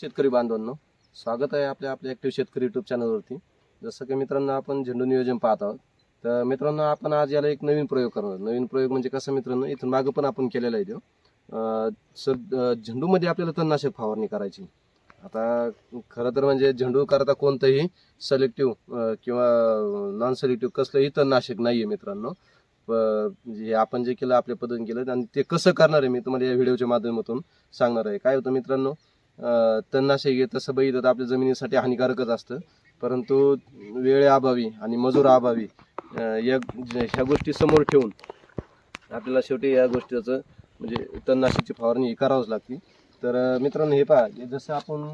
शेतकरी बांधवांनो स्वागत आहे आपल्या आपल्या ॲक्टिव्ह शेतकरी युट्यूब चॅनलवरती जसं की मित्रांनो आपण झेंडू नियोजन पाहत आहोत. तर मित्रांनो आपण आज याला एक नवीन प्रयोग करणार. नवीन प्रयोग म्हणजे कसं मित्रांनो इथून मागं पण आपण केलेला आहे तो. सर झेंडूमध्ये आपल्याला तणनाशक फवारणी करायची. आता खरं तर म्हणजे झेंडू करता कोणतंही सलेक्टिव्ह किंवा नॉन सलेक्टिव्ह कसलंही तणनाशक नाही आहे मित्रांनो. प- म्हणजे आपण जे केलं आपल्या पद्धतीने केलं आणि ते कसं करणार आहे मी तुम्हाला या व्हिडिओच्या माध्यमातून सांगणार आहे. काय होतं मित्रांनो तणनाशक घेत तसं बघितलं तर आपल्या जमिनीसाठी हानिकारकच असतं. परंतु वेळेअभावी आणि मजुराअभावी अभावी या ह्या गोष्टी समोर ठेवून आपल्याला शेवटी या गोष्टीचं म्हणजे तणनाशकची फवारणी ही करावंच लागते. तर मित्रांनो हे पहा जसं आपण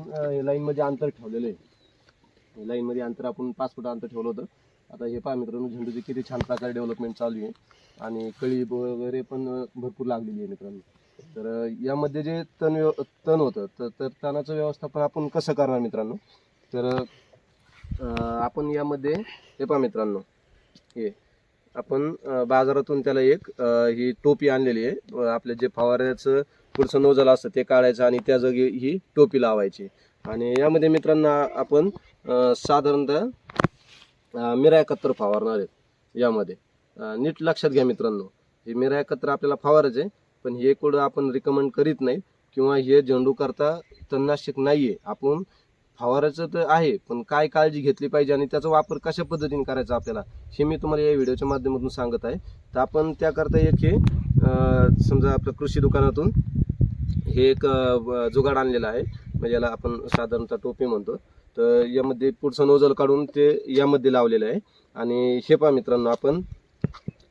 लाईनमध्ये अंतर ठेवलेलं आहे. लाईनमध्ये अंतर आपण पाच फूट अंतर ठेवलं होतं. आता हे पहा मित्रांनो झेंडूची किती छान प्रकारे डेव्हलपमेंट चालू आहे. आणि कळी वगैरे पण भरपूर लागलेली आहे मित्रांनो. तर यामध्ये जे तण व्यव तण होतं तर तर तणाचं व्यवस्थापन आपण कसं करणार मित्रांनो? तर अं, आपण यामध्ये हे पहा मित्रांनो हे आपण अं, बाजारातून त्याला एक अं, ही टोपी आणलेली आहे. अं, आपलं जे फवाऱ्याचं पुढचं नोजल असतं ते काढायचं आणि त्या जागी ही टोपी लावायची. आणि यामध्ये मित्रांनो आपण अं, साधारणतः अं, मिरा एकत्र फवारणार आहेत यामध्ये. अं, नीट लक्षात घ्या मित्रांनो हे मिरा एकत्र आपल्याला फवारायचं आहे. पण हे कुठं आपण रिकमेंड करीत नाही किंवा हे झेंडू करता तणनाशक नाही आहे आपण फवारायचं तर आहे पण काय काळजी घेतली पाहिजे आणि त्याचा वापर कशा पद्धतीने करायचा आपल्याला हे मी तुम्हाला या व्हिडिओच्या माध्यमातून सांगत आहे. तर आपण त्याकरता एक हे समजा आपल्या कृषी दुकानातून हे एक जुगाड आणलेलं आहे. म्हणजे याला आपण साधारणतः टोपी म्हणतो. तर यामध्ये पुढचं नोजल काढून ते यामध्ये लावलेलं आहे. आणि हे पहा मित्रांनो आपण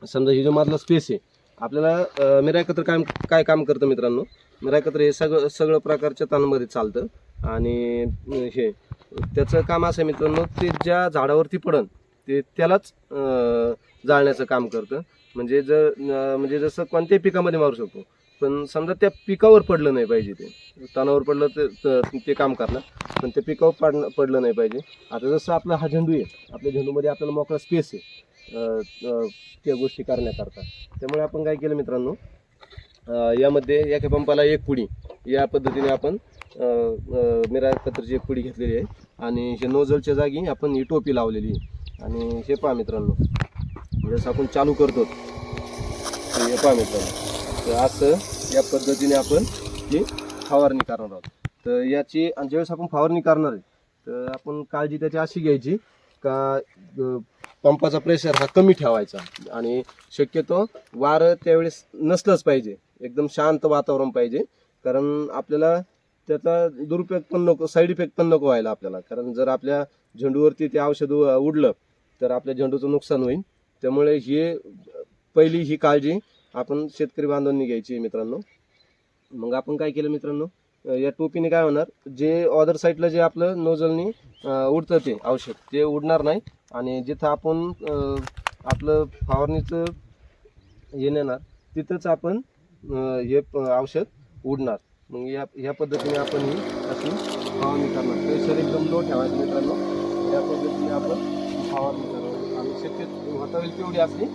समजा हे जो मधला स्पेस आहे आपल्याला अं, मिरा एकत्र काय काय काम करतं मित्रांनो? मिरा एकत्र हे सगळं सगळं प्रकारच्या ताणामध्ये चालतं. आणि हे त्याचं काम असं आहे मित्रांनो ते ज्या झाडावरती पडन ते त्यालाच जाळण्याचं काम करतं. म्हणजे जर म्हणजे जसं कोणत्याही पिकामध्ये मारू शकतो पण समजा त्या पिकावर पडलं नाही पाहिजे ते. तणावर पडलं तर ते काम करणार पण ते पिकावर पडलं पडलं नाही पाहिजे. आता जसं आपला हा झेंडू आहे आपल्या झेंडूमध्ये आपल्याला मोकळा स्पेस आहे. त्या गोष्टी करण्याकरता. त्यामुळे आपण काय केलं मित्रांनो? यामध्ये एका पंपाला एक पुडी. या पद्धतीने आपण अं, मिरा एक पुडी घेतलेली आहे. आणि हे नोझलच्या जागी आपण ही टोपी लावलेली आहे. आणि हे पहा मित्रांनो. जसं आपण चालू करतो हे पहा मित्रांनो. तर असं या पद्धतीने आपण ही फवारणी करणार आहोत. तर याची आणि ज्यावेळेस आपण फवारणी करणार आहे तर आपण काळजी त्याची अशी घ्यायची का पंपाचा प्रेशर हा कमी ठेवायचा. आणि शक्यतो वारं त्यावेळेस नसलंच पाहिजे. एकदम शांत वातावरण पाहिजे. कारण आपल्याला त्याचा दुरुपयोग पण नको साईड इफेक्ट पण नको व्हायला आपल्याला. कारण जर आपल्या झेंडूवरती ते औषध उ- उडलं तर आपल्या झेंडूचं नुकसान होईल. त्यामुळे हे पहिली ही काळजी आपण शेतकरी बांधवांनी घ्यायची मित्रांनो. मग आपण काय केलं मित्रांनो? या टोपीने काय होणार? जे ऑदर साईडला जे आपलं नोजलनी उडतं ते औषध ते उडणार नाही. आणि जिथं आपण आपलं फवारणीचं हे नेणार तिथंच आपण हे औषध उडणार. मग या ह्या पद्धतीने आपण ही अशी फवारणी करणार. प्रेशर एकदम लो ठेवायचं मित्रांनो. या पद्धतीने आपण फवारणी करणार. आणि शक्य होता होईल तेवढी आपली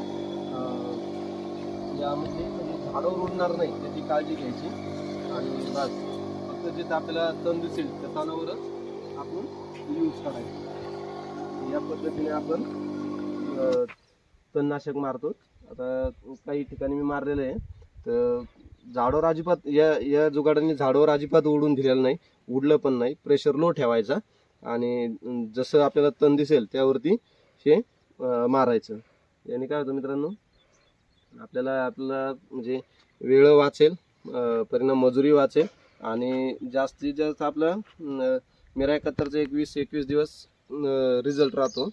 यामध्ये म्हणजे उडणार नाही त्याची काळजी घ्यायची. आणि बस. फक्त जिथं आपल्याला तण दिसेल त्या तणावरच आपण यूज करायचं. या पद्धतीने आपण तणनाशक मारतो. आता काही ठिकाणी मी मारलेलं आहे. तर झाडावर अजिबात या या जुगाडाने झाडावर अजिबात उडून दिलेलं नाही. उडलं पण नाही. प्रेशर लो ठेवायचा. आणि जसं आपल्याला तण दिसेल त्यावरती हे मारायचं. याने काय होतं मित्रांनो आपल्याला आपल्याला म्हणजे वेळ वाचेल परिणाम मजुरी वाचेल. आणि जास्तीत जास्त आपलं मेरा मिरा एकवीस एकवीस दिवस रिझल्ट राहतो.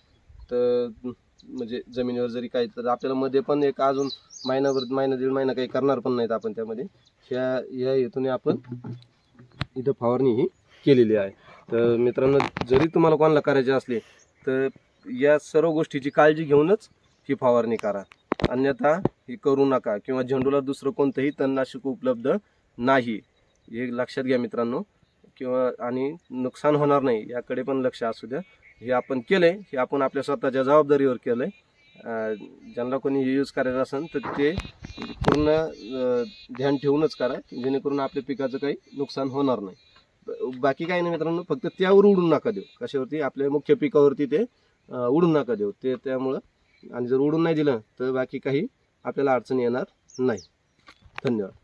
तर म्हणजे जमिनीवर जरी काही तर आपल्याला मध्ये पण एक अजून महिनाभर महिना दीड महिना काही करणार पण नाहीत आपण त्यामध्ये. ह्या या हेतूने आपण इथं फवारणी ही केलेली आहे. तर मित्रांनो जरी तुम्हाला कोणाला करायचे असले तर या सर्व गोष्टीची काळजी घेऊनच ही फवारणी करा. अन्यथा ही करू नका किंवा झेंडूला दुसरं कोणतंही तणनाशक उपलब्ध नाही. हे लक्षात घ्या मित्रांनो. किंवा आणि नुकसान होणार नाही याकडे पण लक्ष असू द्या. हे आपण केलं आहे हे आपण आपल्या स्वतःच्या जबाबदारीवर केलं आहे ज्यांना कोणी हे यूज करायचं असेल तर ते पूर्ण ध्यान ठेवूनच करा जेणेकरून आपल्या पिकाचं काही नुकसान होणार नाही. बाकी काही नाही मित्रांनो फक्त त्यावर उडून नका देऊ. कशावरती? आपल्या मुख्य पिकावरती ते उडून नका देऊ. ते त्यामुळं आणि जर उडून नाही दिलं तर बाकी काही आपल्याला अडचण येणार नाही. धन्यवाद.